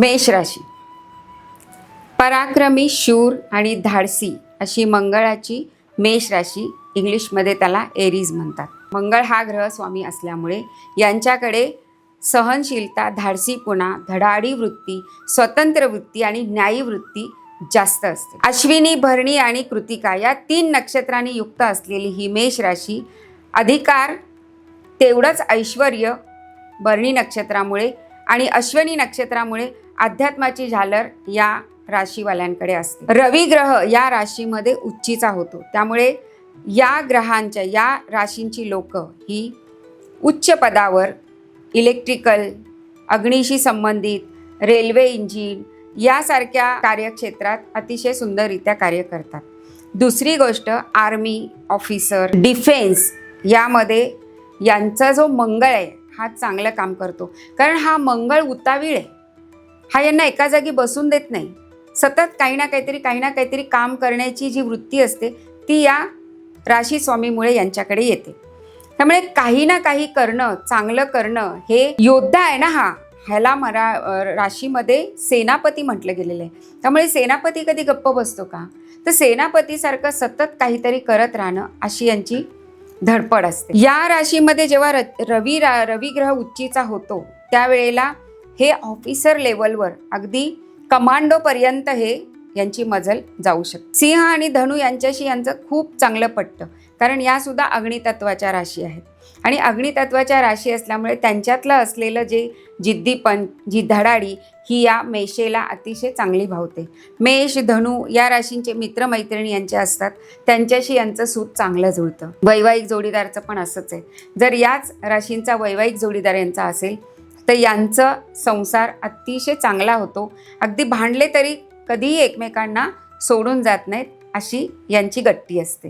मेष राशी. पराक्रमी शूर आणि धाडसी अशी मंगळाची मेष राशी इंग्लिशमध्ये त्याला एरीज म्हणतात. मंगळ हा ग्रह स्वामी असल्यामुळे यांच्याकडे सहनशीलता धाडसीपणा धडाडी वृत्ती स्वतंत्र वृत्ती आणि न्यायी वृत्ती जास्त असते. अश्विनी भरणी आणि कृतिका या तीन नक्षत्रांनी युक्त असलेली ही मेष राशी अधिकार तेवढंच ऐश्वर भरणी नक्षत्रामुळे आणि अश्विनी नक्षत्रामुळे अध्यात्माची झालर या राशीवाल्यांकडे असते. रवी ग्रह या राशीमध्ये उच्चीचा होतो. त्यामुळे या ग्रहांच्या या राशींची लोक ही उच्च पदावर इलेक्ट्रिकल अग्नीशी संबंधित रेल्वे इंजिन यासारख्या कार्यक्षेत्रात अतिशय सुंदररित्या कार्य करतात. दुसरी गोष्ट आर्मी ऑफिसर डिफेन्स यामध्ये यांचा जो मंगळ आहे हा चांगलं काम करतो. कारण हा मंगळ उतावीळ आहे. हा यांना एका जागी बसून देत नाही. सतत काही ना काहीतरी काही ना काहीतरी काम करण्याची जी वृत्ती असते ती या राशी स्वामीमुळे यांच्याकडे येते. त्यामुळे काही ना काही करणं चांगलं करणं हे योद्धा आहे ना हा. ह्याला मरा राशीमध्ये सेनापती म्हटलं गेलेलं आहे. त्यामुळे सेनापती कधी गप्प बसतो का? तर सेनापतीसारखं सतत काहीतरी करत राहणं अशी यांची धडपड असते. या राशीमध्ये जेव्हा र रवी रा रवी ग्रह उच्चीचा होतो त्यावेळेला हे ऑफिसर लेवलवर अगदी कमांडोपर्यंत हे यांची मजल जाऊ शकते. सिंह आणि धनु यांच्याशी यांचं खूप चांगलं पटतं कारण या सुद्धा अग्नितत्वाच्या राशी आहेत. आणि अग्नितत्वाच्या राशी असल्यामुळे त्यांच्यातलं असलेलं जे जिद्दीपण जी धडाडी ही या मेषेला अतिशय चांगली भावते. मेष धनु या राशींचे मित्रमैत्रिणी यांचे असतात त्यांच्याशी यांचं सूत चांगलं जुळतं. वैवाहिक जोडीदारचं पण असंच आहे. जर याच राशींचा वैवाहिक जोडीदार यांचा असेल तर यांचं संसार अतिशय चांगला होतो. अगदी भांडले तरी कधीही एकमेकांना सोडून जात नाहीत अशी यांची गट्टी असते.